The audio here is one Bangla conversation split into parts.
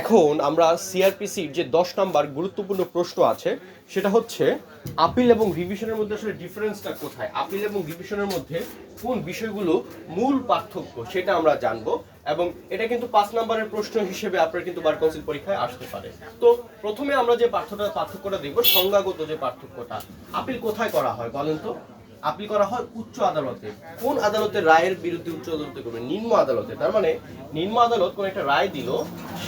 এখন আমরা সিআরপিসির যে দশ নাম্বার গুরুত্বপূর্ণ প্রশ্ন আছে, সেটা হচ্ছে আপিল এবং রিভিশনের মধ্যে আসলে ডিফারেন্সটা কোথায়? আপিল এবং রিভিশনের মধ্যে কোন বিষয়গুলো মূল পার্থক্য সেটা আমরা জানব এবং এটা কিন্তু পাঁচ নাম্বারের প্রশ্ন হিসেবে আপনার কিন্তু বার কাউন্সিল পরীক্ষায় আসতে পারে। তো প্রথমে আমরা যে পার্থক্যটা পার্থক্যটা দেখব, সংজ্ঞাগত যে পার্থক্যটা, আপিল কোথায় করা হয় বলেন তো? আপিল করা হয় উচ্চ আদালতে। কোন আদালতের রায়ের বিরুদ্ধে উচ্চ আদালতে করবে? নিম্ন আদালতে। তার মানে নিম্ন আদালত কোন একটা রায় দিল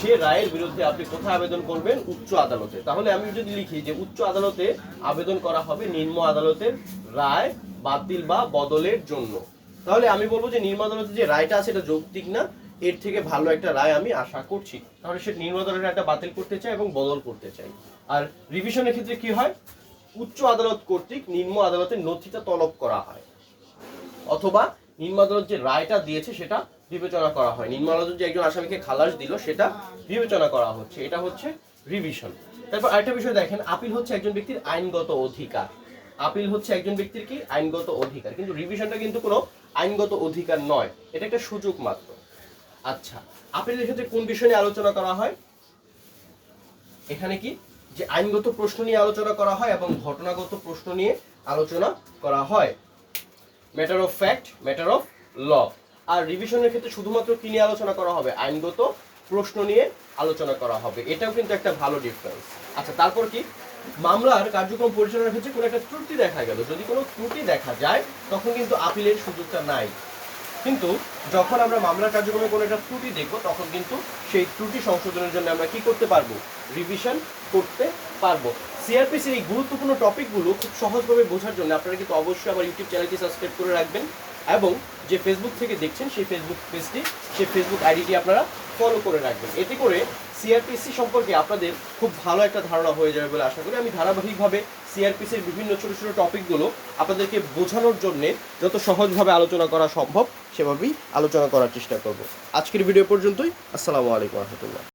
সে রায়ের বিরুদ্ধে আপনি কোথায় আবেদন করবেন? উচ্চ আদালতে। তাহলে আমি যদি লিখি যে উচ্চ আদালতে আবেদন করা হবে নিম্ন আদালতের রায় বাতিল বা বদলের জন্য। তাহলে আমি বলব যে নিম্ন আদালতে যে রায়টা আছে এটা যৌক্তিক না, এর থেকে ভালো একটা রায় আমি আশা করছি। তাহলে সে নিম্ন আদালতের রায়টা বাতিল করতে চায় এবং বদল করতে চাই আর রিভিশনের ক্ষেত্রে কি হয়? উচ্চ আদালত কর্তৃক নিম্ন আদালতের নথিটা তলব করা হয়। অথবা নিম্ন আদালত যে রায়টা দিয়েছে সেটা বিবেচনা করা হয় নিম্ন আদালত যে একজন আসামিকে খালাস দিল, সেটা বিবেচনা করা হচ্ছে। এটা হচ্ছে রিভিশন তারপর আরেকটা বিষয় দেখেন, আপিল হচ্ছে একজন ব্যক্তির আইনগত অধিকার। আপিল হচ্ছে একজন ব্যক্তির কি? আইনগত অধিকার। কিন্তু রিভিশনটা কিন্তু কোনো আইনগত অধিকার নয়। এটা একটা সুযোগ মাত্র। আচ্ছা আপিলের ক্ষেত্রে কোন বিষয় নিয়ে আলোচনা করা হয়? এখানে কি? যে আইনগত প্রশ্ন নিয়ে আলোচনা করা হয় এবং ঘটনাগত প্রশ্ন নিয়ে আলোচনা করা হয়। Matter of fact matter of law আর রিভিশনের ক্ষেত্রে শুধুমাত্র কি নিয়ে আলোচনা করা হবে? আইনগত প্রশ্ন নিয়ে আলোচনা করা হবে। এটাও কিন্তু একটা ভালো ডিফারেন্স আচ্ছা তারপর কি? মামলার কার্যক্রম পরিচালনার ক্ষেত্রে কোনো একটা ত্রুটি দেখা গেল। যদি কোনো ত্রুটি দেখা যায়, তখন কিন্তু আপিলের সুযোগটা নাই। কিন্তু যখন আমরা মামলার কার্যক্রমে কোনো একটা ত্রুটি দেখব, তখন কিন্তু সেই ত্রুটি সংশোধনের জন্য আমরা কি করতে পারব? রিভিশন করতে পারব। সিআরপিসির এই গুরুত্বপূর্ণ টপিকগুলো খুব সহজভাবে বোঝার জন্য আপনারা কিন্তু অবশ্যই আমার ইউটিউব চ্যানেলটি সাবস্ক্রাইব করে রাখবেন। এবং যে ফেসবুক থেকে দেখছেন সেই ফেসবুক পেজটি সেই ফেসবুক আইডিটি আপনারা ফলো করে রাখবেন। এতে করে সিআরপিসি সম্পর্কে আপনাদের খুব ভালো একটা ধারণা হয়ে যাবে বলে আশা করি। আমি ধারাবাহিকভাবে সিআরপিসির বিভিন্ন ছোটো ছোটো টপিকগুলো আপনাদেরকে বোঝানোর জন্য যত সহজভাবে আলোচনা করা সম্ভব, সেভাবেই আলোচনা করার চেষ্টা করব। আজকের ভিডিও পর্যন্তই। আসসালামু আলাইকুম রহমতুল্লাহ।